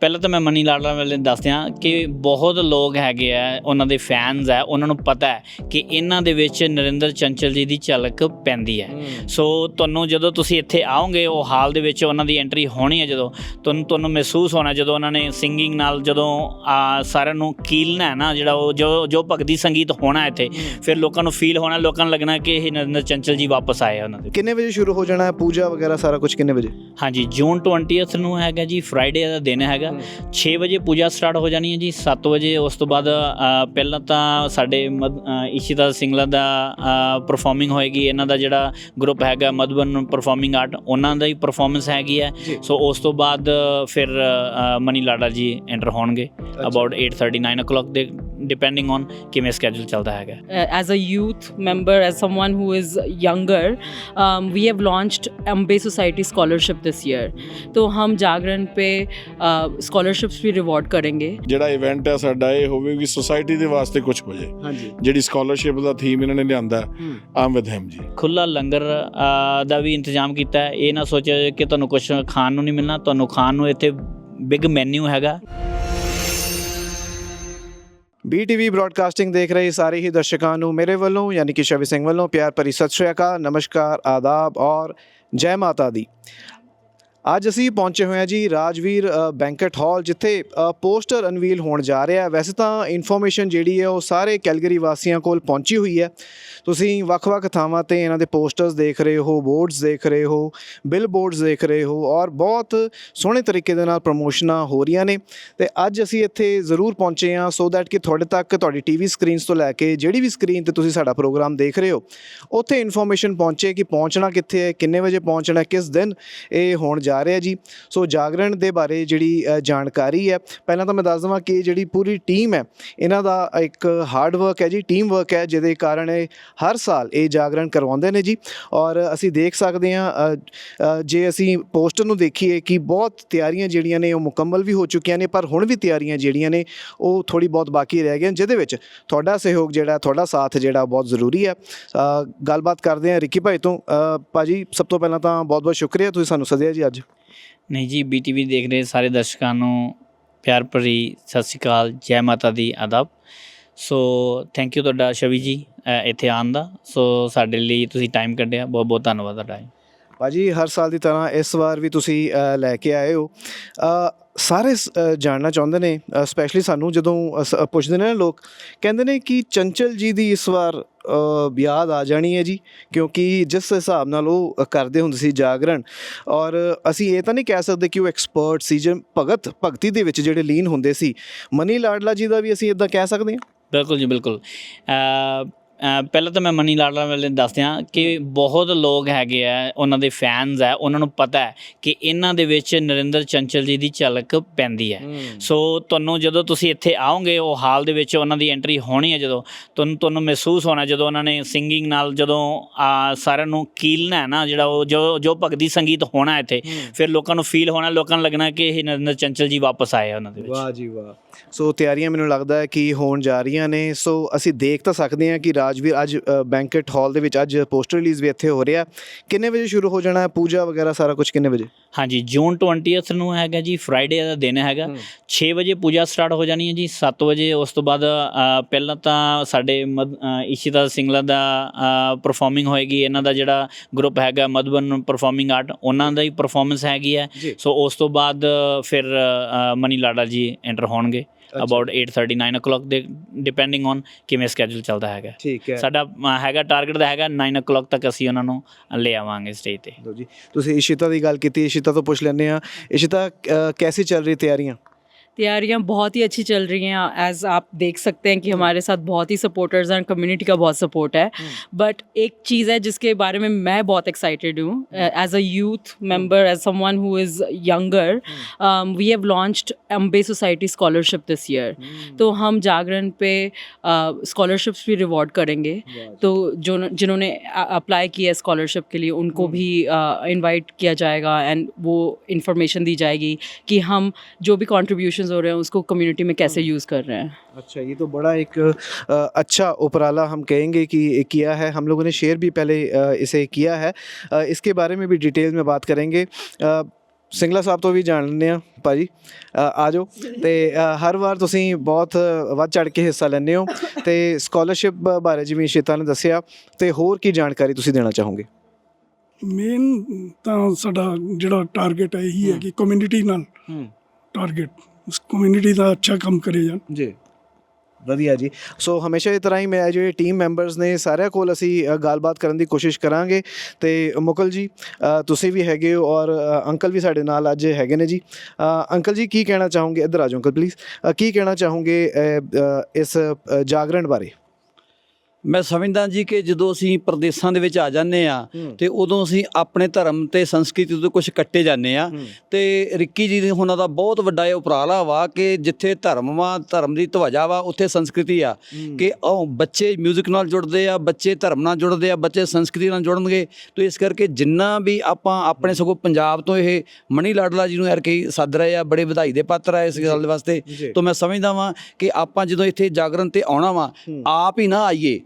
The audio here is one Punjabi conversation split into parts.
ਪਹਿਲਾਂ ਤਾਂ ਮੈਂ ਮਨੀ ਲਾਡਲਾ ਵਾਲੇ ਦੱਸ ਦਿਆਂ ਕਿ ਬਹੁਤ ਲੋਕ ਹੈਗੇ ਆ ਉਹਨਾਂ ਦੇ ਫੈਨਸ ਆ ਉਹਨਾਂ ਨੂੰ ਪਤਾ ਹੈ ਕਿ ਇਹਨਾਂ ਦੇ ਵਿੱਚ ਨਰਿੰਦਰ ਚੰਚਲ ਜੀ ਦੀ ਝਲਕ ਪੈਂਦੀ ਹੈ। ਸੋ ਤੁਹਾਨੂੰ ਜਦੋਂ ਤੁਸੀਂ ਇੱਥੇ ਆਓਗੇ ਉਹ ਹਾਲ ਦੇ ਵਿੱਚ ਉਹਨਾਂ ਦੀ ਐਂਟਰੀ ਹੋਣੀ ਹੈ ਜਦੋਂ ਤੁਹਾਨੂੰ ਤੁਹਾਨੂੰ ਮਹਿਸੂਸ ਹੋਣਾ ਜਦੋਂ ਉਹਨਾਂ ਨੇ ਸਿੰਗਿੰਗ ਨਾਲ ਜਦੋਂ ਆ, ਸਾਰਿਆਂ ਨੂੰ ਕੀਲਣਾ ਹੈ ਨਾ ਜਿਹੜਾ ਉਹ ਜੋ ਜੋ ਭਗਤੀ ਸੰਗੀਤ ਹੋਣਾ ਇੱਥੇ ਫਿਰ ਲੋਕਾਂ ਨੂੰ ਫੀਲ ਹੋਣਾ ਲੋਕਾਂ ਨੂੰ ਲੱਗਣਾ ਕਿ ਇਹ ਨਰਿੰਦਰ ਚੰਚਲ ਜੀ ਵਾਪਸ ਆਏ ਉਹਨਾਂ ਦੇ। ਕਿੰਨੇ ਵਜੇ ਸ਼ੁਰੂ ਹੋ ਜਾਣਾ ਹੈ ਪੂਜਾ ਵਗੈਰਾ ਸਾਰਾ ਕੁਝ ਕਿੰਨੇ ਵਜੇ? ਹਾਂਜੀ ਜੂਨ 20th ਨੂੰ ਹੈਗਾ ਜੀ ਫਰਾਈਡੇ ਦਾ ਦਿਨ ਹੈਗਾ 6 ਵਜੇ ਪੂਜਾ ਸਟਾਰਟ ਹੋ ਜਾਣੀ ਹੈ ਜੀ 7 ਵਜੇ ਉਸ ਤੋਂ ਬਾਅਦ ਅ, ਪਹਿਲਾਂ ਤਾਂ ਸਾਡੇ ਮਧ- ਅ, ਇਸ਼ਿਤਾ ਸਿੰਗਲਾ ਦਾ ਪਰਫਾਰਮਿੰਗ ਹੋਏਗੀ ਇਹਨਾਂ ਦਾ ਜਿਹੜਾ ਗਰੁੱਪ ਹੈਗਾ ਮਧੂਬਨ ਪਰਫਾਰਮਿੰਗ ਆਰਟ ਉਹਨਾਂ ਦਾ ਹੀ ਪਰਫਾਰਮੈਂਸ ਹੈਗੀ ਹੈ ਜੀ। ਸੋ ਉਸ ਤੋਂ ਬਾਅਦ ਫਿਰ ਅ, ਮਨੀ ਲਾਡਾ ਜੀ ਐਂਟਰ ਹੋਣਗੇ ਅਬਾਊਟ 8:30 9 o'clock ਦੇ ਡਿਪੈਂਡਿੰਗ ਔਨ ਕਿਵੇਂ ਸਕੇਜੂਲ ਚੱਲਦਾ ਹੈਗਾ uh, as a youth member, as someone who is younger, um, we have launched Ambe Society Scholarship this year. तो हम जागरण पे ਸਕਾਲਰਸ਼ਿਪਸ ਵੀ ਰਿਵਾਰਡ ਕਰਾਂਗੇ ਜਿਹੜਾ ਇਵੈਂਟ ਹੈ ਸਾਡਾ ਇਹ ਹੋਵੇ ਕਿ ਸੋਸਾਇਟੀ ਦੇ ਵਾਸਤੇ ਕੁਝ ਹੋ ਜਾਏ ਹਾਂਜੀ। ਜਿਹੜੀ ਸਕਾਲਰਸ਼ਿਪ ਦਾ ਥੀਮ ਇਹਨਾਂ ਨੇ ਲਿਆਂਦਾ ਆਮ ਵਿਦ ਹਿਮ ਜੀ। ਖੁੱਲਾ ਲੰਗਰ ਦਾ ਵੀ ਇੰਤਜ਼ਾਮ ਕੀਤਾ ਇਹ ਨਾ ਸੋਚਿਆ ਕਿ ਤੁਹਾਨੂੰ ਕੁਝ ਖਾਣ ਨੂੰ ਨਹੀਂ ਮਿਲਣਾ ਤੁਹਾਨੂੰ ਖਾਣ ਨੂੰ ਇੱਥੇ ਬਿਗ ਮੈਨੂ ਹੈਗਾ। ਬੀਟੀਵੀ ਬ੍ਰਾਡਕਾਸਟਿੰਗ ਦੇਖ ਰਹੇ ਸਾਰੇ ਹੀ ਦਰਸ਼ਕਾਂ ਨੂੰ ਮੇਰੇ ਵੱਲੋਂ ਯਾਨੀ ਕਿ ਸ਼ਵੀ ਸਿੰਘ ਵੱਲੋਂ ਪਿਆਰ ਭਰੀ ਸਤਿ ਸ਼੍ਰੀ ਅਕਾਲ ਨਮਸਕਾਰ ਆਦਾਬ ਔਰ ਜੈ ਮਾਤਾ ਦੀ। ਅੱਜ ਅਸੀਂ ਪਹੁੰਚੇ ਹੋਏ ਹਾਂ ਜੀ ਰਾਜਵੀਰ ਬੈਂਕਟ ਹਾਲ, ਜਿੱਥੇ ਪੋਸਟਰ ਅਨਵੀਲ ਹੋਣ ਜਾ ਰਿਹਾ ਹੈ। ਵੈਸੇ ਤਾਂ ਇਨਫੋਰਮੇਸ਼ਨ ਜਿਹੜੀ ਹੈ ਉਹ ਸਾਰੇ ਕੈਲਗਰੀ ਵਾਸੀਆਂ ਕੋਲ ਪਹੁੰਚੀ ਹੋਈ ਹੈ। ਤੁਸੀਂ ਵੱਖ-ਵੱਖ ਥਾਵਾਂ ਤੇ ਇਹਨਾਂ ਦੇ ਪੋਸਟਰਸ ਦੇਖ ਰਹੇ ਹੋ, ਬੋਰਡਸ ਦੇਖ ਰਹੇ ਹੋ ਬਿਲ ਬੋਰਡਸ ਦੇਖ ਰਹੇ ਹੋ ਔਰ ਬਹੁਤ ਸੋਹਣੇ ਤਰੀਕੇ ਦੇ ਨਾਲ ਪ੍ਰਮੋਸ਼ਨਾਂ ਹੋ ਰਹੀਆਂ ਨੇ। ਤੇ ਅੱਜ ਅਸੀਂ ਇੱਥੇ ਜ਼ਰੂਰ ਪਹੁੰਚੇ ਹਾਂ ਸੋ ਦੈਟ ਕਿ ਤੁਹਾਡੇ ਤੱਕ ਤੁਹਾਡੀ ਟੀਵੀ ਸਕਰੀਨਸ ਤੋਂ ਲੈ ਕੇ ਜਿਹੜੀ ਵੀ ਸਕਰੀਨ ਤੇ ਤੁਸੀਂ ਸਾਡਾ ਪ੍ਰੋਗਰਾਮ ਦੇਖ ਰਹੇ ਹੋ, ਉੱਥੇ ਇਨਫੋਰਮੇਸ਼ਨ ਪਹੁੰਚੇ ਕਿ ਪਹੁੰਚਣਾ ਕਿੱਥੇ ਹੈ, ਕਿੰਨੇ ਵਜੇ ਪਹੁੰਚਣਾ, ਕਿਸ ਦਿਨ ਇਹ ਹੋਣ ਜਾ ਰਿਹਾ ਜੀ। ਸੋ ਜਾਗਰਣ ਦੇ ਬਾਰੇ ਜਿਹੜੀ ਜਾਣਕਾਰੀ ਹੈ। ਪਹਿਲਾਂ ਤਾਂ ਮੈਂ ਦੱਸ ਦਵਾਂ ਕਿ ਜਿਹੜੀ ਪੂਰੀ ਟੀਮ ਹੈ ਇਹਨਾਂ ਦਾ ਇੱਕ ਹਾਰਡ ਵਰਕ ਹੈ ਜੀ ਟੀਮ ਵਰਕ ਹੈ ਜਿਹਦੇ ਕਾਰਨ ਇਹ ਹਰ ਸਾਲ ਇਹ ਜਾਗਰਣ ਕਰਵਾਉਂਦੇ ਨੇ ਜੀ। ਔਰ ਅਸੀਂ ਦੇਖ ਸਕਦੇ ਹਾਂ ਜੇ ਅਸੀਂ ਪੋਸਟਰ ਨੂੰ ਦੇਖੀਏ ਕਿ ਬਹੁਤ ਤਿਆਰੀਆਂ ਜਿਹੜੀਆਂ ਨੇ ਉਹ ਮੁਕੰਮਲ ਵੀ ਹੋ ਚੁੱਕੀਆਂ ਨੇ ਪਰ ਹੁਣ ਵੀ ਤਿਆਰੀਆਂ ਜਿਹੜੀਆਂ ਨੇ ਉਹ ਥੋੜੀ ਬਹੁਤ ਬਾਕੀ ਰਹਿ ਗਈਆਂ ਜਿਹਦੇ ਵਿੱਚ ਤੁਹਾਡਾ ਸਹਿਯੋਗ ਜਿਹੜਾ ਤੁਹਾਡਾ ਸਾਥ ਜਿਹੜਾ ਬਹੁਤ ਜ਼ਰੂਰੀ ਹੈ। ਗੱਲਬਾਤ ਕਰਦੇ ਹਾਂ ਰਿੱਕੀ ਭਾਈ ਤੋਂ। ਅ, ਭਾਜੀ ਸਭ ਤੋਂ ਪਹਿਲਾਂ ਤਾਂ ਬਹੁਤ ਬਹੁਤ ਸ਼ੁਕਰੀਆ ਤੁਸੀਂ ਸਾਨੂੰ ਸੱਦਿਆ ਜੀ ਅੱਜ। ਨਹੀਂ ਜੀ ਬੀਟੀਵੀ ਦੇਖ ਰਹੇ ਸਾਰੇ ਦਰਸ਼ਕਾਂ ਨੂੰ ਪਿਆਰ ਭਰੀ ਸਤਿ ਸ਼੍ਰੀ ਅਕਾਲ, ਜੈ ਮਾਤਾ ਦੀ ਆਦਾਬ। ਸੋ ਥੈਂਕ ਯੂ ਤੁਹਾਡਾ ਸ਼ਵੀ ਜੀ ਇੱਥੇ ਆਉਣ ਦਾ। ਸੋ ਸਾਡੇ ਲਈ ਤੁਸੀਂ ਟਾਈਮ ਕੱਢਿਆ, ਬਹੁਤ ਬਹੁਤ ਧੰਨਵਾਦ ਤੁਹਾਡਾ। ਭਾਜੀ ਹਰ ਸਾਲ ਦੀ ਤਰ੍ਹਾਂ ਇਸ ਵਾਰ ਵੀ ਤੁਸੀਂ ਲੈ ਕੇ ਆਏ ਹੋ। ਸਾਰੇ ਸ- ਜਾਣਨਾ ਚਾਹੁੰਦੇ ਨੇ ਸਪੈਸ਼ਲੀ ਸਾਨੂੰ ਜਦੋਂ ਅਸ- ਪੁੱਛਦੇ ਨੇ ਲੋਕ, ਕਹਿੰਦੇ ਨੇ ਕਿ ਚੰਚਲ ਜੀ ਦੀ ਇਸ ਵਾਰ ਯਾਦ ਆ ਜਾਣੀ ਹੈ ਜੀ, ਕਿਉਂਕਿ ਜਿਸ ਹਿਸਾਬ ਨਾਲ ਉਹ ਕਰਦੇ ਹੁੰਦੇ ਸੀ ਜਾਗਰਣ, ਔਰ ਅਸੀਂ ਇਹ ਤਾਂ ਨਹੀਂ ਕਹਿ ਸਕਦੇ ਕਿ ਉਹ ਐਕਸਪਰਟ ਸੀ, ਜੇ ਭਗਤ, ਭਗਤੀ ਦੇ ਵਿੱਚ ਜਿਹੜੇ ਲੀਨ ਹੁੰਦੇ ਸੀ, ਮਨੀ ਲਾਡਲਾ ਜੀ ਦਾ ਵੀ ਅਸੀਂ ਇਦਾਂ ਕਹਿ ਸਕਦੇ ਹਾਂ? ਬਿਲਕੁਲ ਜੀ, ਬਿਲਕੁਲ। ਪਹਿਲਾਂ ਤਾਂ ਮੈਂ ਮਨੀ ਲਾਡਲਾ ਵਾਲੇ ਦੱਸ ਦਿਆਂ ਕਿ ਬਹੁਤ ਲੋਕ ਹੈਗੇ ਆ ਉਹਨਾਂ ਦੇ ਫੈਨਸ ਆ ਉਹਨਾਂ ਨੂੰ ਪਤਾ ਹੈ ਕਿ ਇਹਨਾਂ ਦੇ ਵਿੱਚ ਨਰਿੰਦਰ ਚੰਚਲ ਜੀ ਦੀ ਝਲਕ ਪੈਂਦੀ ਹੈ। ਸੋ ਤੁਹਾਨੂੰ ਜਦੋਂ ਤੁਸੀਂ ਇੱਥੇ ਆਓਗੇ ਉਹ ਹਾਲ ਦੇ ਵਿੱਚ ਉਹਨਾਂ ਦੀ ਐਂਟਰੀ ਹੋਣੀ ਹੈ ਜਦੋਂ ਤੁਹਾਨੂੰ ਤੁਹਾਨੂੰ ਮਹਿਸੂਸ ਹੋਣਾ ਜਦੋਂ ਉਹਨਾਂ ਨੇ ਸਿੰਗਿੰਗ ਨਾਲ ਜਦੋਂ ਆ, ਸਾਰਿਆਂ ਨੂੰ ਕੀਲਣਾ ਹੈ ਨਾ ਜਿਹੜਾ ਉਹ ਜੋ ਜੋ ਭਗਤੀ ਸੰਗੀਤ ਹੋਣਾ ਇੱਥੇ ਫਿਰ ਲੋਕਾਂ ਨੂੰ ਫੀਲ ਹੋਣਾ ਲੋਕਾਂ ਨੂੰ ਲੱਗਣਾ ਕਿ ਇਹ ਨਰਿੰਦਰ ਚੰਚਲ ਜੀ ਵਾਪਸ ਆਏ ਉਹਨਾਂ ਦੇ ਵਿੱਚ। ਵਾਹ ਜੀ ਵਾਹ। ਸੋ ਤਿਆਰੀਆਂ ਮੈਨੂੰ ਲੱਗਦਾ ਹੈ ਕਿ ਹੋਣ ਜਾ ਰਹੀਆਂ ਨੇ। ਸੋ ਅਸੀਂ ਦੇਖ ਤਾਂ ਸਕਦੇ ਹਾਂ ਕਿ ਰਾਜਵੀਰ ਅੱਜ ਬੈਂਕਟ ਹਾਲ ਦੇ ਵਿੱਚ ਅੱਜ ਪੋਸਟਰ ਰਿਲੀਜ਼ ਵੀ ਇੱਥੇ ਹੋ ਰਿਹਾ ਕਿੰਨੇ ਵਜੇ ਸ਼ੁਰੂ ਹੋ ਜਾਣਾ ਹੈ? ਪੂਜਾ ਵਗੈਰਾ ਸਾਰਾ ਕੁਝ ਕਿੰਨੇ ਵਜੇ? ਹਾਂਜੀ ਜੂਨ 20th ਨੂੰ ਹੈਗਾ ਜੀ ਫਰਾਈਡੇ ਦਾ ਦਿਨ ਹੈਗਾ। 6 ਵਜੇ ਪੂਜਾ ਸਟਾਰਟ ਹੋ ਜਾਣੀ ਹੈ ਜੀ 7 ਵਜੇ ਉਸ ਤੋਂ ਬਾਅਦ ਪਹਿਲਾਂ ਤਾਂ ਸਾਡੇ ਇਸ਼ਿਤਾ ਸਿੰਗਲਾ ਦਾ ਪਰਫਾਰਮਿੰਗ ਹੋਏਗੀ। ਇਹਨਾਂ ਦਾ ਜਿਹੜਾ ਗਰੁੱਪ ਹੈਗਾ ਮਧੂਬਨ ਪਰਫਾਰਮਿੰਗ ਆਰਟ ਉਹਨਾਂ ਦਾ ਹੀ ਪਰਫਾਰਮੈਂਸ ਹੈਗੀ ਹੈ। ਸੋ ਉਸ ਤੋਂ ਬਾਅਦ ਫਿਰ ਮਨੀ ਲਾਡਾ ਜੀ ਐਂਟਰ ਹੋਣਗੇ। ਅਬਾਊਟ 8:30 9 o'clock ਦੇ ਡਿਪੈਂਡਿੰਗ ਔਨ ਕਿਵੇਂ ਸਕੇਜੂਲ ਚੱਲਦਾ ਹੈਗਾ। ਠੀਕ ਹੈ। ਸਾਡਾ ਹੈਗਾ ਟਾਰਗੇਟ ਦਾ ਹੈਗਾ 9 o'clock ਤੱਕ ਅਸੀਂ ਉਹਨਾਂ ਨੂੰ ਲੈ ਆਵਾਂਗੇ ਸਟੇਜ ਤੇ। ਲੋ ਜੀ ਤੁਸੀਂ ਇਸ਼ਿਤਾ ਦੀ ਗੱਲ ਕੀਤੀ ਇਸ਼ਿਤਾ ਤੋਂ ਪੁੱਛ ਲੈਂਦੇ ਆ ਇਸ਼ਿਤਾ ਕੈਸੀ ਚੱਲ ਰਹੀ ਤਿਆਰੀਆਂ? तैयारियाँ बहुत ही अच्छी चल रही हैं एज आप देख सकते हैं कि हमारे साथ बहुत ही सपोर्टर्स हैं कम्युनिटी का बहुत सपोर्ट है। बट एक चीज़ है जिसके बारे में मैं बहुत एक्साइटेड हूँ as a youth member as someone who is younger we have launched Ambe society scholarship this year तो हम जागरण पे स्कॉलरशिप्स भी रिवॉर्ड करेंगे। तो जो जिन्होंने अप्लाई किया है स्कॉलरशिप के लिए उनको भी इनवाइट किया जाएगा एंड वो इन्फॉर्मेशन दी जाएगी कि हम जो भी कॉन्ट्रीब्यूशंस हो रहे हैं उसको कम्युनिटी में कैसे यूज़ कर रहे हैं अच्छा ये तो बड़ा एक अ, अच्छा उपराला हम कहेंगे कि किया है हम लोगों ने शेयर भी पहले अ, इसे किया है अ, इसके बारे में भी डिटेल में बात करेंगे अ, ਸਿੰਗਲਾ ਸਾਹਿਬ ਤੋਂ ਵੀ ਜਾਣ ਲੈਂਦੇ ਆ ਭਾਜੀ ਅ, ਆ ਜਾਓ ਤੇ ਅ, ਹਰ ਵਾਰ ਤੁਸੀਂ ਬਹੁਤ ਵੱਧ ਚੜ ਕੇ ਹਿੱਸਾ ਲੈਂਦੇ ਹੋ ਤੇ ਸਕਾਲਰਸ਼ਿਪ ਬਾਰੇ ਜਿਵੇਂ ਸ਼ੀਤਾ ਨੇ ਦੱਸਿਆ ਤੇ ਹੋਰ ਕੀ ਜਾਣਕਾਰੀ ਤੁਸੀਂ ਦੇਣਾ ਚਾਹੋਗੇ ਮੇਨ ਤਾਂ ਸਾਡਾ ਜਿਹੜਾ ਟਾਰਗੇਟ ਹੈ ਇਹੀ ਹੈ ਕਿ ਕਮਿਊਨਿਟੀ ਨਾਲ ਹੂੰ ਟਾਰਗੇਟ ਉਸ ਕਮਿਊਨਿਟੀ ਦਾ ਅੱਛਾ ਕੰਮ ਕਰੇ ਜਾਣ। ਜੀ। ਵਧੀਆ ਜੀ। ਸੋ ਹਮੇਸ਼ਾ ਇਸ ਤਰ੍ਹਾਂ ਹੀ ਮੈਂ ਜਿਹੜੇ ਟੀਮ ਮੈਂਬਰਸ ਨੇ ਸਾਰਿਆਂ ਕੋਲ ਅਸੀਂ ਗੱਲਬਾਤ ਕਰਨ ਦੀ ਕੋਸ਼ਿਸ਼ ਕਰਾਂਗੇ। ਤੇ ਮੁਕਲ ਜੀ ਤੁਸੀਂ ਵੀ ਹੈਗੇ ਹੋ ਔਰ ਅੰਕਲ ਵੀ ਸਾਡੇ ਨਾਲ ਅੱਜ ਹੈਗੇ ਨੇ ਜੀ। ਅੰਕਲ ਜੀ, ਕੀ ਕਹਿਣਾ ਚਾਹੋਗੇ? ਇੱਧਰ ਆ ਜਾਓ ਅੰਕਲ ਪਲੀਜ਼ ਕੀ ਕਹਿਣਾ ਚਾਹੋਗੇ ਇਸ ਜਾਗਰਣ ਬਾਰੇ? ਮੈਂ ਸਮਝਦਾ ਜੀ ਕਿ ਜਦੋਂ ਅਸੀਂ ਪ੍ਰਦੇਸ਼ਾਂ ਦੇ ਵਿੱਚ ਆ ਜਾਂਦੇ ਆ ਤੇ ਉਦੋਂ ਅਸੀਂ ਆਪਣੇ ਧਰਮ ਤੇ ਸੰਸਕ੍ਰਿਤੀ ਤੋਂ ਕੁਝ ਕੱਟੇ ਜਾਂਦੇ ਆ ਤੇ ਰਿੱਕੀ ਜੀ ਦੇ ਉਹਨਾਂ ਦਾ ਬਹੁਤ ਵੱਡਾ ਇਹ ਉਪਰਾਲਾ ਵਾ ਕਿ ਜਿੱਥੇ ਧਰਮ ਵਾ ਧਰਮ ਦੀ ਧਵਜਾ ਵਾ ਉੱਥੇ ਸੰਸਕ੍ਰਿਤੀ ਆ ਕਿ ਉਹ ਬੱਚੇ 뮤직 ਨਾਲ ਜੁੜਦੇ ਆ ਬੱਚੇ ਧਰਮ ਨਾਲ ਜੁੜਦੇ ਆ ਬੱਚੇ ਸੰਸਕ੍ਰਿਤੀ ਨਾਲ ਜੁੜਨਗੇ। ਤੇ ਇਸ ਕਰਕੇ ਜਿੰਨਾ ਵੀ ਆਪਾਂ ਆਪਣੇ ਸਗੋਂ ਪੰਜਾਬ ਤੋਂ ਇਹ ਮਣੀ ਲਾਡਲਾ ਜੀ ਨੂੰ ਯਾਰ ਕਿ ਸੱਦ ਰਹੇ ਆ ਬੜੇ ਵਧਾਈ ਦੇ ਪਾਤਰ ਆ ਇਸ ਗੱਲ ਦੇ ਵਾਸਤੇ। ਤੋਂ ਮੈਂ ਸਮਝਦਾ ਵਾਂ ਕਿ ਆਪਾਂ ਜਦੋਂ ਇੱਥੇ ਜਾਗਰਣ ਤੇ ਆਉਣਾ ਵਾ ਆਪ ਹੀ ਨਾ ਆਈਏ।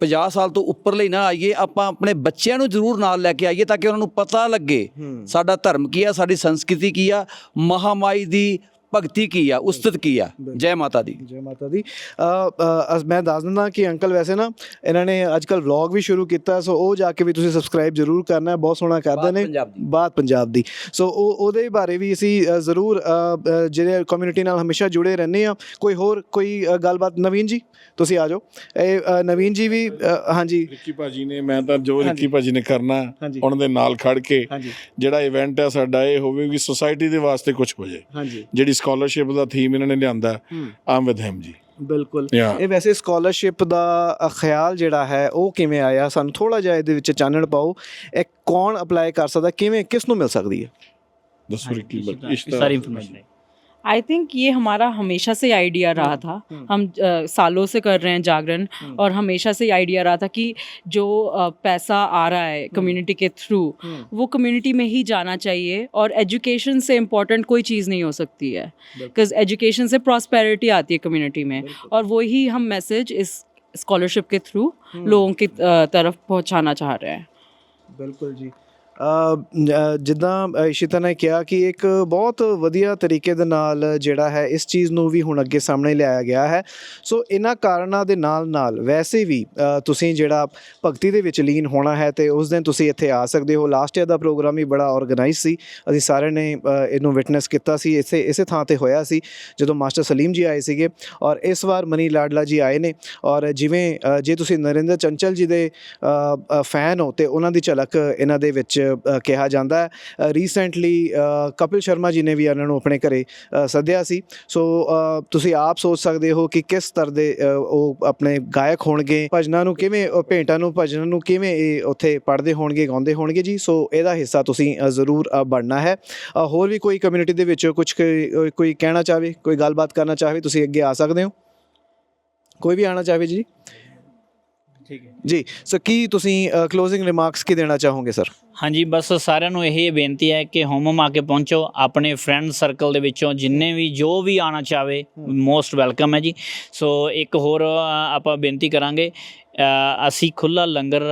50 ਸਾਲ ਤੋਂ ਉੱਪਰਲੇ ਨਾ ਆਈਏ ਆਪਾਂ ਆਪਣੇ ਬੱਚਿਆਂ ਨੂੰ ਜ਼ਰੂਰ ਨਾਲ ਲੈ ਕੇ ਆਈਏ ਤਾਂ ਕਿ ਉਹਨਾਂ ਨੂੰ ਪਤਾ ਲੱਗੇ ਸਾਡਾ ਧਰਮ ਕੀ ਆ ਸਾਡੀ ਸੰਸਕ੍ਰਿਤੀ ਕੀ ਆ ਮਹਾਮਾਈ ਦੀ ਭਗਤੀ ਕੀ ਆ? ਉਸਤਤ ਕੀ ਆ? ਜੈ ਮਾਤਾ ਦੀ। ਜੈ ਮਾਤਾ ਦੀ। ਅ, ਮੈਂ ਦੱਸ ਦਿੰਦਾ ਕਿ ਅੰਕਲ ਵੈਸੇ ਨਾ ਇਹਨਾਂ ਨੇ ਅੱਜ ਕੱਲ ਵਲੌਗ ਵੀ ਸ਼ੁਰੂ ਕੀਤਾ ਸੋ ਉਹ ਜਾ ਕੇ ਵੀ ਤੁਸੀਂ ਸਬਸਕ੍ਰਾਈਬ ਜ਼ਰੂਰ ਕਰਨਾ ਹੈ ਬਹੁਤ ਸੋਹਣਾ ਕਰਦੇ ਨੇ। ਬਾਤ ਪੰਜਾਬ ਦੀ। ਸੋ ਉਹ ਉਹਦੇ ਬਾਰੇ ਵੀ ਅਸੀਂ ਜ਼ਰੂਰ ਜਿਹੜੇ ਕਮਿਊਨਿਟੀ ਨਾਲ ਹਮੇਸ਼ਾ ਜੁੜੇ ਰਹਿੰਦੇ ਆ ਕੋਈ ਹੋਰ ਕੋਈ ਗੱਲਬਾਤ? ਨਵੀਨ ਜੀ ਤੁਸੀਂ ਆ ਜਾਓ। ਇਹ ਨਵੀਨ ਜੀ ਵੀ ਹਾਂਜੀ। ਰਿੱਕੀ ਭਾਜੀ ਨੇ ਮੈਂ ਤਾਂ ਜੋ ਰਿੱਕੀ ਭਾਜੀ ਨੇ ਕਰਨਾ। ਉਹਨਾਂ ਦੇ ਨਾਲ ਖੜ ਕੇ ਜਿਹੜਾ ਇਵੈਂਟ ਹੈ ਸਾਡਾ ਇਹ ਹੋਵੇ ਕਿ ਸੋਸਾਇਟੀ ਦੇ ਵਾਸਤੇ ਕੁਝ ਹੋ ਜਾਏ। ਹਾਂਜੀ। ਜਿਹੜੀ ਸਕਾਲਰਸ਼ਿਪ ਦਾ ਥੀਮ ਇਹਨਾਂ ਨੇ ਲਿਆਂਦਾ ਆਮ ਵਿਦ ਹਿਮ ਜੀ। ਬਿਲਕੁਲ. ਇਹ ਵੈਸੇ ਸਕਾਲਰਸ਼ਿਪ ਦਾ ਖਿਆਲ ਜਿਹੜਾ ਹੈ ਉਹ ਕਿਵੇਂ ਆਇਆ? ਸਾਨੂੰ ਥੋੜਾ ਜਿਹਾ ਇਹਦੇ ਵਿੱਚ ਚਾਨਣ ਪਾਓ। ਇਹ ਕੌਣ ਅਪਲਾਈ ਕਰ ਸਕਦਾ? ਕਿਵੇਂ ਕਿਸ ਨੂੰ ਮਿਲ ਸਕਦੀ ਹੈ? ਦੱਸੋ ਇਸ਼ਤਾ ਸਾਰੀ ਇਨਫੋਰਮੇਸ਼ਨ आई थिंक ये हमारा हमेशा से आइडिया हम्म, रहा था। हम्म। हम आ, सालों से कर रहे हैं जागरण हम्म। और हमेशा से आइडिया रहा था कि जो आ, पैसा आ रहा है कम्युनिटी के थ्रू वो कम्युनिटी में ही जाना चाहिए और एजुकेशन से इम्पोर्टेंट कोई चीज़ नहीं हो सकती है। बिकॉज़ एजुकेशन से प्रॉस्पेरिटी आती है कम्युनिटी में और वही हम मैसेज इस स्कॉलरशिप के थ्रू लोगों की तरफ़ पहुँचाना चाह रहे हैं। बिल्कुल जी। ਜਿੱਦਾਂ ਇਸ਼ਿਤਾ ਨੇ ਕਿਹਾ ਕਿ ਇੱਕ ਬਹੁਤ ਵਧੀਆ ਤਰੀਕੇ ਦੇ ਨਾਲ ਜਿਹੜਾ ਹੈ, ਇਸ ਚੀਜ਼ ਨੂੰ ਵੀ ਹੁਣ ਅੱਗੇ ਸਾਹਮਣੇ ਲਿਆਇਆ ਗਿਆ ਹੈ। ਸੋ, ਇਹਨਾਂ ਕਾਰਨਾਂ ਦੇ ਨਾਲ ਨਾਲ ਵੈਸੇ ਵੀ ਤੁਸੀਂ ਜਿਹੜਾ ਭਗਤੀ ਦੇ ਵਿੱਚ ਲੀਨ ਹੋਣਾ ਹੈ ਤੇ ਉਸ ਦਿਨ ਤੁਸੀਂ ਇੱਥੇ ਆ ਸਕਦੇ ਹੋ। ਲਾਸਟ ਈਅਰ ਦਾ ਪ੍ਰੋਗਰਾਮ ਹੀ ਬੜਾ ਆਰਗੇਨਾਈਜ਼ ਸੀ। ਅਸੀਂ ਸਾਰਿਆਂ ਨੇ ਇਹਨੂੰ ਵਿਟਨੈਸ ਕੀਤਾ ਸੀ। ਇਸੇ ਇਸੇ ਥਾਂ ਤੇ ਹੋਇਆ ਸੀ, ਜਦੋਂ ਮਾਸਟਰ ਸਲੀਮ ਜੀ ਆਏ ਸੀਗੇ ਔਰ ਇਸ ਵਾਰ ਮਨੀ ਲਾਡਲਾ ਜੀ ਆਏ ਨੇ ਔਰ ਜਿਵੇਂ ਜੇ ਤੁਸੀਂ ਨਰਿੰਦਰ ਚੰਚਲ ਜੀ ਦੇ ਫੈਨ ਹੋ ਤੇ ਉਹਨਾਂ ਦੀ ਝਲਕ ਇਹਨਾਂ ਦੇ ਵਿੱਚ ਕਿਹਾ ਜਾਂਦਾ ਹੈ। ਰੀਸੈਂਟਲੀ ਕਪਿਲ ਸ਼ਰਮਾ ਜੀ ਨੇ ਵੀ ਇਹਨਾਂ ਨੂੰ ਆਪਣੇ ਘਰੇ ਸੱਦਿਆ ਸੀ। ਸੋ ਤੁਸੀਂ ਆਪ ਸੋਚ ਸਕਦੇ ਹੋ ਕਿ ਕਿਸ ਤਰ੍ਹਾਂ ਦੇ ਉਹ ਆਪਣੇ ਗਾਇਕ ਹੋਣਗੇ, ਭਜਨਾਂ ਨੂੰ ਕਿਵੇਂ ਭੇਟਾਂ ਨੂੰ, ਭਜਨਾਂ ਨੂੰ ਕਿਵੇਂ ਇਹ ਉੱਥੇ ਪੜ੍ਹਦੇ ਹੋਣਗੇ, ਗਾਉਂਦੇ ਹੋਣਗੇ ਜੀ। ਸੋ, ਇਹਦਾ ਹਿੱਸਾ ਤੁਸੀਂ ਜ਼ਰੂਰ ਬਣਨਾ ਹੈ। ਹੋਰ ਵੀ ਕੋਈ ਕਮਿਊਨਿਟੀ ਦੇ ਵਿੱਚ ਕੁਝ ਕੋਈ ਕਹਿਣਾ ਚਾਹਵੇ, ਕੋਈ ਗੱਲਬਾਤ ਕਰਨਾ ਚਾਹਵੇ, ਤੁਸੀਂ ਅੱਗੇ ਆ ਸਕਦੇ ਹੋ? ਕੋਈ ਵੀ ਆਣਾ ਚਾਹਵੇ ਜੀ? ਠੀਕ ਹੈ। ਜੀ ਸੋ ਕੀ ਤੁਸੀਂ ਕਲੋਜ਼ਿੰਗ ਰਿਮਾਰਕਸ ਕੀ ਦੇਣਾ ਚਾਹੋਗੇ ਸਰ ਹਾਂਜੀ ਬਸ ਸਾਰਿਆਂ ਨੂੰ ਇਹ ਬੇਨਤੀ ਹੈ ਕਿ ਹੋਮਮ ਆ ਕੇ ਪਹੁੰਚੋ ਆਪਣੇ ਫਰੈਂਡ ਸਰਕਲ ਦੇ ਵਿੱਚੋਂ ਜਿੰਨੇ ਵੀ ਜੋ ਵੀ ਆਣਾ ਚਾਵੇ ਮੋਸਟ ਵੈਲਕਮ ਹੈ ਜੀ। ਸੋ ਇੱਕ ਹੋਰ ਆਪਾਂ ਬੇਨਤੀ ਕਰਾਂਗੇ ਅ, ਅਸੀਂ ਖੁੱਲਾ ਲੰਗਰ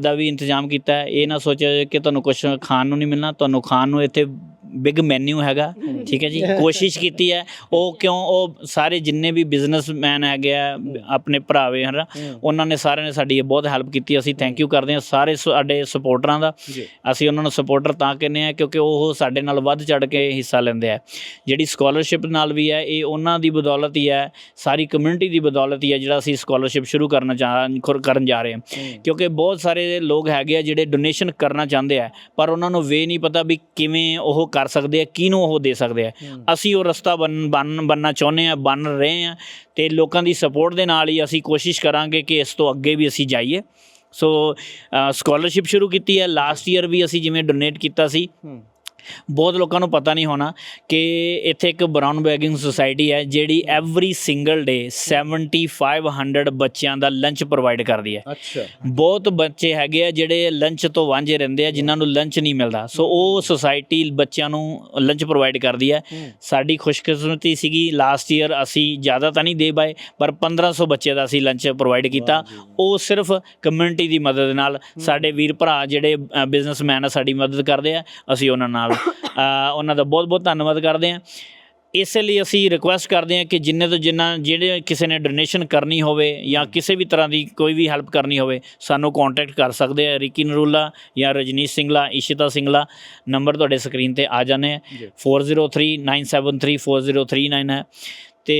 ਦਾ ਵੀ ਇੰਤਜ਼ਾਮ ਕੀਤਾ ਹੈ। ਇਹ ਨਾ ਸੋਚਿਓ ਕਿ ਤੁਹਾਨੂੰ ਕੁਝ ਖਾਣ ਨੂੰ ਨਹੀਂ ਮਿਲਣਾ ਤੁਹਾਨੂੰ ਖਾਣ ਨੂੰ ਇੱਥੇ ਬਿਗ ਮੈਨੂ ਹੈਗਾ ਠੀਕ ਹੈ ਜੀ ਕੋਸ਼ਿਸ਼ ਕੀਤੀ ਹੈ। ਉਹ ਕਿਉਂ? ਉਹ ਸਾਰੇ ਜਿੰਨੇ ਵੀ ਬਿਜ਼ਨਸਮੈਨ ਹੈਗੇ ਆ ਆਪਣੇ ਭਰਾਵੇ ਹਨ ਉਹਨਾਂ ਨੇ ਸਾਰਿਆਂ ਨੇ ਸਾਡੀ ਬਹੁਤ ਹੈਲਪ ਕੀਤੀ। ਅਸੀਂ ਥੈਂਕ ਯੂ ਕਰਦੇ ਹਾਂ ਸਾਰੇ ਸਾਡੇ ਸਪੋਰਟਰਾਂ ਦਾ। ਅਸੀਂ ਉਹਨਾਂ ਨੂੰ ਸਪੋਰਟਰ ਤਾਂ ਕਹਿੰਦੇ ਆ ਕਿਉਂਕਿ ਉਹ ਸਾਡੇ ਨਾਲ ਵੱਧ ਚੜ ਕੇ ਹਿੱਸਾ ਲੈਂਦੇ ਆ। ਜਿਹੜੀ ਸਕਾਲਰਸ਼ਿਪ ਨਾਲ ਵੀ ਹੈ ਇਹ ਉਹਨਾਂ ਦੀ ਬਦੌਲਤ ਹੀ ਹੈ ਸਾਰੀ ਕਮਿਊਨਿਟੀ ਦੀ ਬਦੌਲਤ ਹੀ ਹੈ ਜਿਹੜਾ ਅਸੀਂ ਸਕਾਲਰਸ਼ਿਪ ਸ਼ੁਰੂ ਕਰਨਾ ਚਾਹ ਕਰਨ ਜਾ ਰਹੇ ਹਾਂ। ਕਿਉਂਕਿ ਬਹੁਤ ਸਾਰੇ ਲੋਕ ਹੈਗੇ ਆ ਜਿਹੜੇ ਡੋਨੇਸ਼ਨ ਕਰਨਾ ਚਾਹੁੰਦੇ ਆ ਪਰ ਉਹਨਾਂ ਨੂੰ ਵੇ ਨਹੀਂ ਪਤਾ ਵੀ ਕਿਵੇਂ ਉਹ ਕਰ ਸਕਦੇ ਆ ਕਿਹਨੂੰ ਉਹ ਦੇ ਸਕਦੇ ਆ? ਅਸੀਂ ਉਹ ਰਸਤਾ ਬਣ ਬਣ ਬੰਨਣਾ ਚਾਹੁੰਦੇ ਆ ਬਣ ਰਹੇ ਆ ਤੇ ਲੋਕਾਂ ਦੀ ਸਪੋਰਟ ਦੇ ਨਾਲ ਹੀ ਅਸੀਂ ਕੋਸ਼ਿਸ਼ ਕਰਾਂਗੇ ਕਿ ਇਸ ਤੋਂ ਅੱਗੇ ਵੀ ਅਸੀਂ ਜਾਈਏ। ਸੋ ਸਕਾਲਰਸ਼ਿਪ ਸ਼ੁਰੂ ਕੀਤੀ ਹੈ ਲਾਸਟ ਈਅਰ ਵੀ ਅਸੀਂ ਜਿਵੇਂ ਡੋਨੇਟ ਕੀਤਾ ਸੀ। ਬਹੁਤ ਲੋਕਾਂ ਨੂੰ ਪਤਾ ਨਹੀਂ ਹੋਣਾ ਕਿ ਇੱਥੇ ਇੱਕ ਬਰਾਊਨ ਬੈਗਿੰਗ ਸੁਸਾਇਟੀ ਹੈ ਜਿਹੜੀ ਐਵਰੀ ਸਿੰਗਲ ਡੇ 7500 ਬੱਚਿਆਂ ਦਾ ਲੰਚ ਪ੍ਰੋਵਾਈਡ ਕਰਦੀ ਹੈ। ਅੱਛਾ। ਬਹੁਤ ਬੱਚੇ ਹੈਗੇ ਆ ਜਿਹੜੇ ਲੰਚ ਤੋਂ ਵਾਂਝੇ ਰਹਿੰਦੇ ਆ ਜਿਨ੍ਹਾਂ ਨੂੰ ਲੰਚ ਨਹੀਂ ਮਿਲਦਾ। ਸੋ ਉਹ ਸੁਸਾਇਟੀ ਬੱਚਿਆਂ ਨੂੰ ਲੰਚ ਪ੍ਰੋਵਾਈਡ ਕਰਦੀ ਹੈ। ਸਾਡੀ ਖੁਸ਼ਕਿਸਮਤੀ ਸੀਗੀ ਲਾਸਟ ਈਅਰ ਅਸੀਂ ਜ਼ਿਆਦਾ ਤਾਂ ਨਹੀਂ ਦੇ ਪਾਏ ਪਰ 1500 ਬੱਚੇ ਦਾ ਅਸੀਂ ਲੰਚ ਪ੍ਰੋਵਾਈਡ ਕੀਤਾ। ਉਹ ਸਿਰਫ ਕਮਿਊਨਿਟੀ ਦੀ ਮਦਦ ਨਾਲ ਸਾਡੇ ਵੀਰ ਭਰਾ ਜਿਹੜੇ ਬਿਜ਼ਨਸਮੈਨ ਆ ਸਾਡੀ ਮਦਦ ਕਰਦੇ ਆ ਅਸੀਂ ਉਹਨਾਂ ਨਾਲ ਉਹਨਾਂ ਦਾ ਬਹੁਤ ਬਹੁਤ ਧੰਨਵਾਦ ਕਰਦੇ ਹਾਂ। ਇਸੇ ਲਈ ਅਸੀਂ ਰਿਕੁਐਸਟ ਕਰਦੇ ਹਾਂ ਕਿ ਜਿੰਨੇ ਤੋਂ ਜਿੰਨਾ ਜਿਹੜੇ ਕਿਸੇ ਨੇ ਡੋਨੇਸ਼ਨ ਕਰਨੀ ਹੋਵੇ ਜਾਂ ਕਿਸੇ ਵੀ ਤਰ੍ਹਾਂ ਦੀ ਕੋਈ ਵੀ ਹੈਲਪ ਕਰਨੀ ਹੋਵੇ ਸਾਨੂੰ ਕੰਟੈਕਟ ਕਰ ਸਕਦੇ ਆ ਰਿਕੀ ਨਰੂਲਾ ਜਾਂ ਰਜਨੀਸ਼ ਸਿੰਗਲਾ ਇਸ਼ਿਤਾ ਸਿੰਗਲਾ ਨੰਬਰ ਤੁਹਾਡੇ ਸਕਰੀਨ ਤੇ ਆ ਜਾਣੇ ਆ। 4039734039 ਹੈ। ਤੇ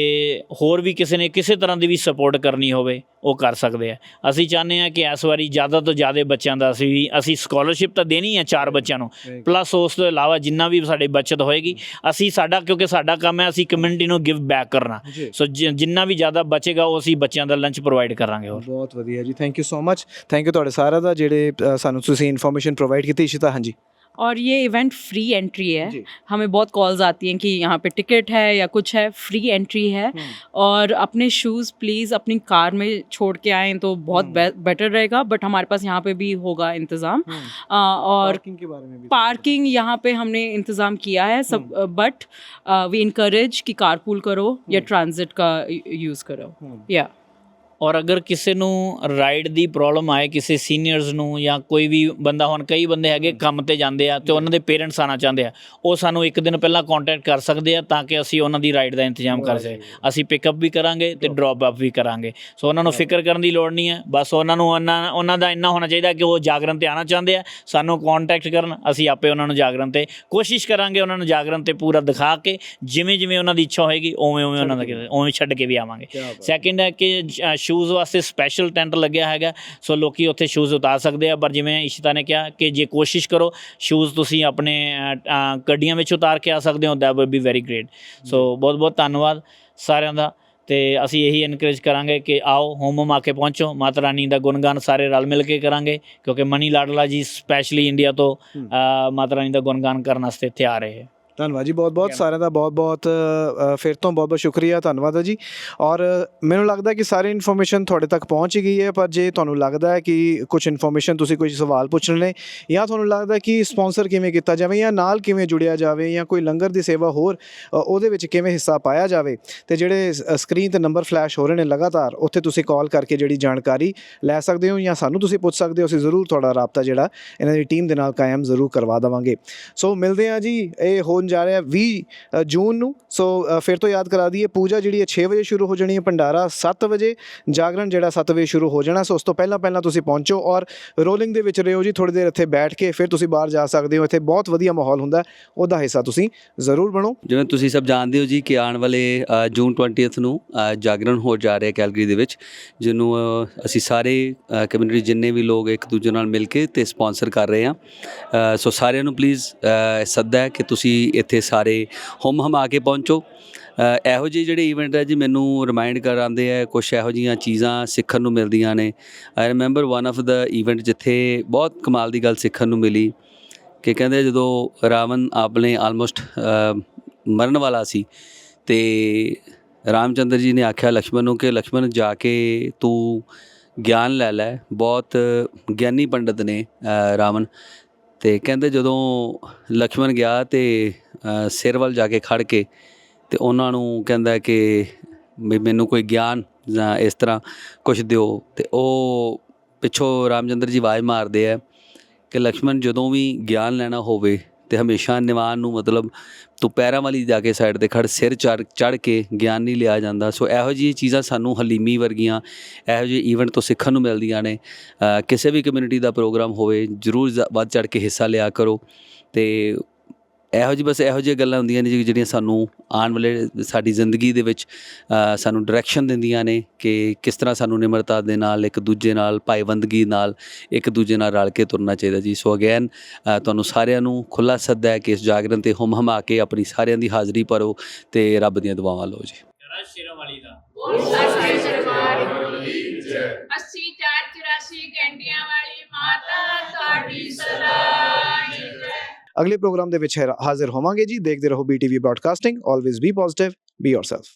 ਹੋਰ ਵੀ ਕਿਸੇ ਨੇ ਕਿਸੇ ਤਰ੍ਹਾਂ ਦੀ ਵੀ ਸਪੋਰਟ ਕਰਨੀ ਹੋਵੇ ਉਹ ਕਰ ਸਕਦੇ ਆ। ਅਸੀਂ ਚਾਹੁੰਦੇ ਆ ਕਿ ਇਸ ਵਾਰੀ ਜ਼ਿਆਦਾ ਤੋਂ ਜ਼ਿਆਦਾ ਬੱਚਿਆਂ ਦਾ ਅਸੀਂ ਵੀ ਅਸੀਂ ਸਕਾਲਰਸ਼ਿਪ ਤਾਂ ਦੇਣੀ ਹੈ ਚਾਰ ਬੱਚਿਆਂ ਨੂੰ। ਪਲੱਸ ਉਸ ਤੋਂ ਇਲਾਵਾ ਜਿੰਨਾ ਵੀ ਸਾਡੀ ਬਚਤ ਹੋਏਗੀ ਅਸੀਂ ਸਾਡਾ ਕਿਉਂਕਿ ਸਾਡਾ ਕੰਮ ਹੈ ਅਸੀਂ ਕਮਿਊਨਿਟੀ ਨੂੰ ਗਿਵ ਬੈਕ ਕਰਨਾ। ਸੋ ਜਿੰਨਾ ਵੀ ਜ਼ਿਆਦਾ ਬਚੇਗਾ ਉਹ ਅਸੀਂ ਬੱਚਿਆਂ ਦਾ ਲੰਚ ਪ੍ਰੋਵਾਈਡ ਕਰਾਂਗੇ ਹੋਰ। ਬਹੁਤ ਵਧੀਆ ਜੀ thank you so much thank you ਤੁਹਾਡੇ ਸਾਰਿਆਂ ਦਾ ਜਿਹੜੇ ਸਾਨੂੰ ਤੁਸੀਂ ਇਨਫੋਰਮੇਸ਼ਨ ਪ੍ਰੋਵਾਈਡ ਕੀਤੀ ਇਸ਼ਿਤਾ ਹਾਂਜੀ। और ये इवेंट फ्री एंट्री है। हमें बहुत कॉल्स आती हैं कि यहाँ पे टिकट है या कुछ है फ्री एंट्री है। और अपने शूज़ प्लीज़ अपनी कार में छोड़ के आएँ तो बहुत बेटर रहेगा। बट हमारे पास यहाँ पे भी होगा इंतज़ाम। और पार्किंग के बारे में भी पार्किंग यहाँ पे हमने इंतज़ाम किया है सब बट वी इनकरेज कि कारपूल करो या ट्रांजिट का यूज़ करो। या ਔਰ ਅਗਰ ਕਿਸੇ ਨੂੰ ਰਾਈਡ ਦੀ ਪ੍ਰੋਬਲਮ ਆਏ ਕਿਸੇ ਸੀਨੀਅਰਸ ਨੂੰ ਜਾਂ ਕੋਈ ਵੀ ਬੰਦਾ ਹੁਣ ਕਈ ਬੰਦੇ ਹੈਗੇ ਕੰਮ ਤੇ ਜਾਂਦੇ ਆ ਤੇ ਉਹਨਾਂ ਦੇ ਪੇਰੈਂਟਸ ਆਣਾ ਚਾਹੁੰਦੇ ਆ ਉਹ ਸਾਨੂੰ ਇੱਕ ਦਿਨ ਪਹਿਲਾਂ ਕੰਟੈਕਟ ਕਰ ਸਕਦੇ ਆ ਤਾਂ ਕਿ ਅਸੀਂ ਉਹਨਾਂ ਦੀ ਰਾਈਡ ਦਾ ਇੰਤਜ਼ਾਮ ਕਰ ਸਕੀਏ। ਅਸੀਂ ਪਿਕਅਪ ਵੀ ਕਰਾਂਗੇ ਤੇ ਡ੍ਰੌਪ ਅਪ ਵੀ ਕਰਾਂਗੇ। ਸੋ ਉਹਨਾਂ ਨੂੰ ਫਿਕਰ ਕਰਨ ਦੀ ਲੋੜ ਨਹੀਂ ਹੈ ਬਸ ਉਹਨਾਂ ਨੂੰ ਉਹਨਾਂ ਉਹਨਾਂ ਦਾ ਇੰਨਾ ਹੋਣਾ ਚਾਹੀਦਾ ਕਿ ਉਹ ਜਾਗਰਣ ਤੇ ਆਣਾ ਚਾਹੁੰਦੇ ਆ। ਸਾਨੂੰ ਕੰਟੈਕਟ ਕਰਨ ਅਸੀਂ ਆਪੇ ਉਹਨਾਂ ਨੂੰ ਜਾਗਰਣ ਤੇ ਕੋਸ਼ਿਸ਼ ਕਰਾਂਗੇ ਉਹਨਾਂ ਨੂੰ ਜਾਗਰਣ ਤੇ ਪੂਰਾ ਦਿਖਾ ਕੇ ਜਿਵੇਂ ਜਿਵੇਂ ਉਹਨਾਂ ਦੀ ਇੱਛਾ ਹੋਏਗੀ ਉਵੇਂ ਉਵੇਂ ਉਹਨਾਂ ਦਾ ਉਵੇਂ ਛੱਡ ਕੇ ਵੀ ਆਵਾਂਗੇ। ਸੈਕਿੰਡ ਹੈ। ਕਿ ਸ਼ੂਜ਼ ਵਾਸਤੇ ਸਪੈਸ਼ਲ ਟੈਂਟ ਲੱਗਿਆ ਹੈਗਾ ਸੋ ਲੋਕੀ ਉੱਥੇ ਸ਼ੂਜ਼ ਉਤਾਰ ਸਕਦੇ ਆ ਪਰ ਜਿਵੇਂ ਇਸ਼ਿਤਾ ਨੇ ਕਿਹਾ ਕਿ ਜੇ ਕੋਸ਼ਿਸ਼ ਕਰੋ ਸ਼ੂਜ਼ ਤੁਸੀਂ ਆਪਣੇ ਗੱਡੀਆਂ ਵਿੱਚ ਉਤਾਰ ਕੇ ਆ ਸਕਦੇ ਹੋ that would be very great so ਬਹੁਤ ਬਹੁਤ ਧੰਨਵਾਦ ਸਾਰਿਆਂ ਦਾ ਤੇ ਅਸੀਂ ਇਹੀ ਇਨਕਰੇਜ ਕਰਾਂਗੇ ਕਿ ਆਓ ਹੋਮ ਹੋਮ ਆ ਕੇ ਪਹੁੰਚੋ ਮਾਤਾ ਰਾਨੀ ਦਾ ਗੁਣਗਾਨ ਸਾਰੇ ਰਲ ਮਿਲ ਕੇ ਕਰਾਂਗੇ ਕਿਉਂਕਿ ਮਨੀ ਲਾਡਲਾ ਜੀ ਸਪੈਸ਼ਲੀ ਇੰਡੀਆ ਤੋਂ ਮਾਤਾ ਰਾਨੀ ਦਾ ਗੁਣਗਾਨ ਕਰਨ ਵਾਸਤੇ ਇੱਥੇ ਆ ਰਹੇ। ਹੈ ਧੰਨਵਾਦ ਜੀ ਬਹੁਤ ਬਹੁਤ ਸਾਰਿਆਂ ਦਾ ਬਹੁਤ ਬਹੁਤ ਅ, ਫਿਰ ਤੋਂ ਬਹੁਤ ਬਹੁਤ ਸ਼ੁਕਰੀਆ ਧੰਨਵਾਦ ਹੈ ਜੀ। ਔਰ ਮੈਨੂੰ ਲੱਗਦਾ ਕਿ ਸਾਰੀ ਇਨਫੋਰਮੇਸ਼ਨ ਤੁਹਾਡੇ ਤੱਕ ਪਹੁੰਚ ਹੀ ਗਈ ਹੈ ਪਰ ਜੇ ਤੁਹਾਨੂੰ ਲੱਗਦਾ ਹੈ ਕਿ ਕੁਝ ਇਨਫੋਰਮੇਸ਼ਨ ਤੁਸੀਂ ਕੋਈ ਸਵਾਲ ਪੁੱਛਣੇ ਨੇ ਜਾਂ ਤੁਹਾਨੂੰ ਲੱਗਦਾ ਕਿ ਸਪਾਂਸਰ ਕਿਵੇਂ ਕੀਤਾ ਜਾਵੇ ਜਾਂ ਨਾਲ ਕਿਵੇਂ ਜੁੜਿਆ ਜਾਵੇ ਜਾਂ ਕੋਈ ਲੰਗਰ ਦੀ ਸੇਵਾ ਹੋਰ ਉਹਦੇ ਵਿੱਚ ਕਿਵੇਂ ਹਿੱਸਾ ਪਾਇਆ ਜਾਵੇ ਤੇ ਜਿਹੜੇ ਸਕਰੀਨ ਤੇ ਨੰਬਰ ਫਲੈਸ਼ ਹੋ ਰਹੇ ਨੇ ਲਗਾਤਾਰ ਉੱਥੇ ਤੁਸੀਂ ਕਾਲ ਕਰਕੇ ਜਿਹੜੀ ਜਾਣਕਾਰੀ ਲੈ ਸਕਦੇ ਹੋ ਜਾਂ ਸਾਨੂੰ ਤੁਸੀਂ ਪੁੱਛ ਸਕਦੇ ਹੋ ਅਸੀਂ ਜ਼ਰੂਰ ਤੁਹਾਡਾ ਰਾਬਤਾ ਜਿਹੜਾ ਇਹਨਾਂ ਦੀ ਟੀਮ ਦੇ ਨਾਲ ਕਾਇਮ ਜ਼ਰੂਰ ਕਰਵਾ ਦੇਵਾਂਗੇ। ਸੋ ਮਿਲਦੇ ਹਾਂ ਜੀ ਇਹ ਹੋਣ ਜਾ ਰਿਹਾ 20 ਜੂਨ ਨੂੰ। ਸੋ ਫਿਰ ਤੋਂ ਯਾਦ ਕਰਾ ਦਈਏ, ਪੂਜਾ ਜਿਹੜੀ ਹੈ 6 ਵਜੇ ਸ਼ੁਰੂ ਹੋ ਜਾਣੀ ਹੈ, ਭੰਡਾਰਾ 7 ਵਜੇ, ਜਾਗਰਣ ਜਿਹੜਾ 7 ਵਜੇ ਸ਼ੁਰੂ ਹੋ ਜਾਣਾ। ਸੋ, ਉਸ ਤੋਂ ਪਹਿਲਾਂ ਪਹਿਲਾਂ ਤੁਸੀਂ ਪਹੁੰਚੋ ਔਰ ਰੋਲਿੰਗ ਦੇ ਵਿੱਚ ਰਹੋ ਜੀ ਥੋੜੀ ਦੇਰ ਇੱਥੇ ਬੈਠ ਕੇ ਫਿਰ ਤੁਸੀਂ ਬਾਹਰ ਜਾ ਸਕਦੇ ਹੋ। ਇੱਥੇ ਬਹੁਤ ਵਧੀਆ ਮਾਹੌਲ ਹੁੰਦਾ ਉਹਦਾ ਹਿੱਸਾ ਤੁਸੀਂ ਜ਼ਰੂਰ ਬਣੋ। ਜਿਵੇਂ ਤੁਸੀਂ ਸਭ ਜਾਣਦੇ ਹੋ ਜੀ ਕਿ ਆਉਣ ਵਾਲੇ ਜੂਨ 20th ਨੂੰ ਜਾਗਰਣ ਹੋ ਜਾ ਰਿਹਾ ਕੈਲਗਰੀ ਦੇ ਵਿੱਚ, ਜਿਹਨੂੰ ਅਸੀਂ ਸਾਰੇ ਕਮਿਊਨਿਟੀ ਜਿੰਨੇ ਵੀ ਲੋਕ ਇੱਕ ਦੂਜੇ ਨਾਲ ਮਿਲ ਕੇ ਤੇ ਸਪਾਂਸਰ ਕਰ ਰਹੇ ਹਾਂ। ਸੋ ਸਾਰਿਆਂ ਨੂੰ ਪਲੀਜ਼ ਸੱਦਾ ਹੈ ਕਿ ਤੁਸੀਂ ਇੱਥੇ ਸਾਰੇ ਹਮ ਹਮ ਆ ਕੇ ਪਹੁੰਚੋ। ਇਹੋ ਜਿਹੇ ਜਿਹੜੇ ਇਵੈਂਟ ਹੈ ਜੀ, ਮੈਨੂੰ ਰਿਮਾਈਂਡ ਕਰਾਉਂਦੇ ਆ ਕੁਝ ਇਹੋ ਜੀਆਂ ਚੀਜ਼ਾਂ ਸਿੱਖਣ ਨੂੰ ਮਿਲਦੀਆਂ ਨੇ। I remember one of the event ਜਿੱਥੇ ਬਹੁਤ ਕਮਾਲ ਦੀ ਗੱਲ ਸਿੱਖਣ ਨੂੰ ਮਿਲੀ, ਕਿ ਕਹਿੰਦੇ ਜਦੋਂ ਰਾਵਣ ਆਪਣੇ ਆਲਮੋਸਟ ਮਰਨ ਵਾਲਾ ਸੀ, ਤੇ ਰਾਮਚੰਦਰ ਜੀ ਨੇ ਆਖਿਆ ਲక్ష్మణ ਨੂੰ ਕਿ ਲక్ష్మణ ਜਾ ਕੇ ਤੂੰ ਗਿਆਨ ਲੈ ਲੈ, ਬਹੁਤ ਗਿਆਨੀ ਪੰਡਤ ਨੇ ਰਾਵਣ। ਤੇ ਕਹਿੰਦੇ ਜਦੋਂ ਲਕਸ਼ਮਣ ਗਿਆ ਤੇ ਸਿਰ ਵੱਲ ਜਾ ਕੇ ਖੜ ਕੇ ਤੇ ਉਹਨਾਂ ਨੂੰ ਕਹਿੰਦਾ ਕਿ ਵੀ ਮੈਨੂੰ ਕੋਈ ਗਿਆਨ ਜਾਂ ਇਸ ਤਰ੍ਹਾਂ ਕੁਝ ਦਿਓ। ਤੇ ਉਹ ਪਿੱਛੋਂ ਰਾਮਚੰਦਰ ਜੀ ਆਵਾਜ਼ ਮਾਰਦੇ ਆ ਕਿ ਲਕਸ਼ਮਣ ਜਦੋਂ ਵੀ ਗਿਆਨ ਲੈਣਾ ਹੋਵੇ ਤੇ ਹਮੇਸ਼ਾ ਨਿਵਾਨ ਨੂੰ ਮਤਲਬ ਤੂੰ ਪੈਰਾਂ ਵਾਲੀ ਜਾ ਕੇ ਸਾਈਡ ਤੇ ਖੜ, ਸਿਰ ਚੜ ਚੜ ਕੇ ਗਿਆਨ ਨਹੀਂ ਲਿਆ ਜਾਂਦਾ। ਸੋ ਇਹੋ ਜਿਹੀ ਚੀਜ਼ਾਂ ਸਾਨੂੰ ਹਲੀਮੀ ਵਰਗੀਆਂ, ਇਹੋ ਜਿਹੇ ਈਵੈਂਟ ਤੋਂ ਸਿੱਖਣ ਨੂੰ ਮਿਲਦੀਆਂ ਨੇ। ਕਿਸੇ ਵੀ ਕਮਿਊਨਿਟੀ ਦਾ ਪ੍ਰੋਗਰਾਮ ਹੋਵੇ, ਜਰੂਰ ਵੱਧ ਚੜ ਕੇ ਹਿੱਸਾ ਲਿਆ ਕਰੋ। ਤੇ ਇਹੋ ਜਿਹੀ ਬਸ ਇਹੋ ਜਿਹੀਆਂ ਗੱਲਾਂ ਹੁੰਦੀਆਂ ਨੇ ਜੀ ਜਿਹੜੀਆਂ ਸਾਨੂੰ ਆਉਣ ਵਾਲੇ ਸਾਡੀ ਜ਼ਿੰਦਗੀ ਦੇ ਵਿੱਚ ਸਾਨੂੰ ਡਾਇਰੈਕਸ਼ਨ ਦਿੰਦੀਆਂ ਨੇ ਕਿ ਕਿਸ ਤਰ੍ਹਾਂ ਸਾਨੂੰ ਨਿਮਰਤਾ ਦੇ ਨਾਲ ਇੱਕ ਦੂਜੇ ਨਾਲ ਭਾਈਵੰਦਗੀ ਨਾਲ ਇੱਕ ਦੂਜੇ ਨਾਲ ਰਲ ਕੇ ਤੁਰਨਾ ਚਾਹੀਦਾ ਜੀ। ਸੋ ਅਗੇਨ ਤੁਹਾਨੂੰ ਸਾਰਿਆਂ ਨੂੰ ਖੁੱਲਾ ਸੱਦਾ ਹੈ ਕਿ ਇਸ ਜਾਗਰਣ ਤੇ ਹੁਮ ਹਮਾ ਕੇ ਆਪਣੀ ਸਾਰਿਆਂ ਦੀ ਹਾਜ਼ਰੀ ਭਰੋ ਤੇ ਰੱਬ ਦੀਆਂ ਦੁਆਵਾਂ ਲਓ ਜੀ। ਸ਼ੇਰਾਂ ਵਾਲੀ ਦਾ। ਅੱਸੀ ਚਾਰ ਚੁਰਾਸੀ ਘੰਟਿਆਂ ਵਾਲੀ ਮਾਤਾ ਤੁਹਾਡੀ ਸਲਾਈ ਜੈ ਅਗਲੇ ਪ੍ਰੋਗਰਾਮ ਦੇ ਵਿੱਚ ਹਾਜ਼ਰ ਹੋਵਾਂਗੇ ਜੀ। ਦੇਖਦੇ ਰਹੋ BTV broadcasting always be positive be yourself